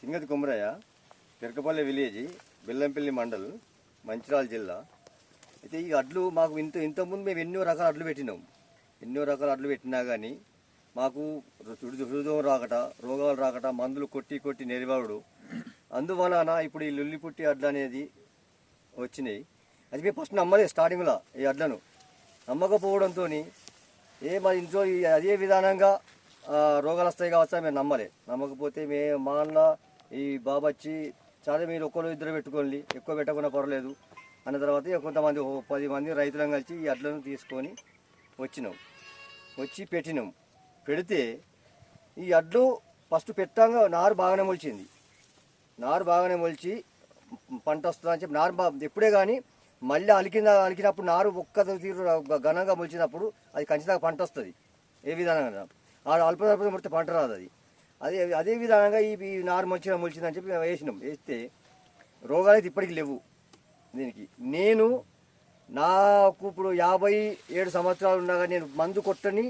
Singathi Kumarayya Perakapalli village Bellampalli mandal Mancherial జిల్లా. అయితే ఈ అడ్లు మాకు ఇంత ఇంతకుముందు మేము ఎన్నో రకాల అడ్లు పెట్టినాం. ఎన్నో రకాల అడ్లు పెట్టినా కానీ మాకు హృదయం రాకట రోగాలు రాకట మందులు కొట్టి కొట్టి నెరవాడు. అందువలన ఇప్పుడు ఈ లుల్లి పుట్టి అడ్లు అనేది వచ్చినాయి. అది మేము ఫస్ట్ నమ్మలే స్టార్టింగ్లో ఈ అడ్లను. నమ్మకపోవడంతో ఏ మరి ఇంట్లో అదే విధానంగా రోగాలు వస్తాయి కావచ్చా మేము నమ్మలే. నమ్మకపోతే మే మా అన్న ఈ బాబు వచ్చి చాలా మీరు ఒక్కరు ఇద్దరు పెట్టుకోండి ఎక్కువ పెట్టకుండా పర్వాలేదు అన్న తర్వాత కొంతమంది పది మంది రైతులను కలిసి ఈ అడ్లను తీసుకొని వచ్చినాం వచ్చి పెట్టినాం పెడితే ఈ అడ్లు ఫస్ట్ పెట్టంగా నారు బాగానే మొలిచింది నారు బాగానే మొలిచి పంట వస్తుందని చెప్పి నారు బాగా ఎప్పుడే కానీ మళ్ళీ అలికిన అలికినప్పుడు నారు ఒక్క తీరు ఘనంగా మొలిచినప్పుడు అది ఖచ్చితంగా పంట వస్తుంది ఏ విధానంగా ఆ అల్ప పంట రాదు అది అదే అదే విధానంగా ఈ ఈ నారు మొలిచిన మొలిచిందని చెప్పి మేము వేసినాం. వేస్తే రోగాలు అయితే ఇప్పటికి లేవు దీనికి. నేను నాకు ఇప్పుడు యాభై ఏడు సంవత్సరాలు ఉండగా నేను మందు కొట్టని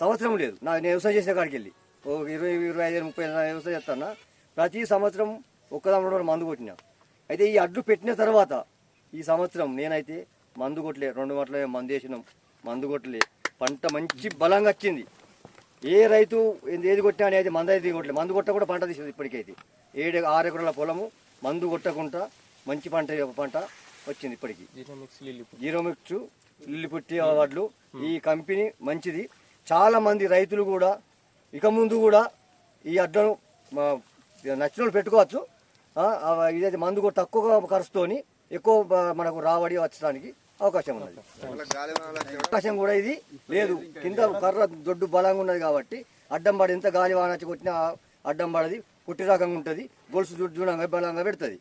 సంవత్సరం లేదు. నా నేను వ్యవసాయం చేసిన కాడికి వెళ్ళి. ఓ ఇరవై ఇరవై ఐదు ముప్పై వ్యవసాయం చేస్తాను? ప్రతి సంవత్సరం ఒక్కదాం రెండు మందు కొట్టినా. అయితే ఈ అడ్డు పెట్టిన తర్వాత ఈ సంవత్సరం నేనైతే మందు కొట్టలే రెండు గంటల మందు వేసినాం. మందు కొట్టలే. పంట మంచి బలంగా వచ్చింది. ఏ రైతు ఏది ఏది కొట్టినా అనేది మందు అయితే కొట్టలేదు. మందు కొట్ట కూడా పంట తీసేది ఇప్పటికైతే. ఏడు ఆరు ఎకరాల పొలము మందు కొట్టకుండా మంచి పంట పంట వచ్చింది ఇప్పటికి. జీరో మిక్స్ లిల్లిపుట్టి వడ్లు ఈ కంపెనీ మంచిది. చాలా మంది రైతులు కూడా ఇక ముందు కూడా ఈ అడ్లను మా నచ్చిన వాళ్ళు పెట్టుకోవచ్చు ఇదైతే మందు కూడా తక్కువ ఖర్చుతోని ఎక్కువ మనకు రాబడి వచ్చడానికి అవకాశం ఉన్నది. అవకాశం కూడా ఇది. లేదు కింద కర్ర దొడ్డు బలంగా ఉన్నది కాబట్టి అడ్డం పడి ఎంత గాలి వానచ్చి కొట్టినా అడ్డం పడది పుట్టి రకంగా ఉంటుంది గొలుసు చూడంగా బలంగా పెడుతుంది.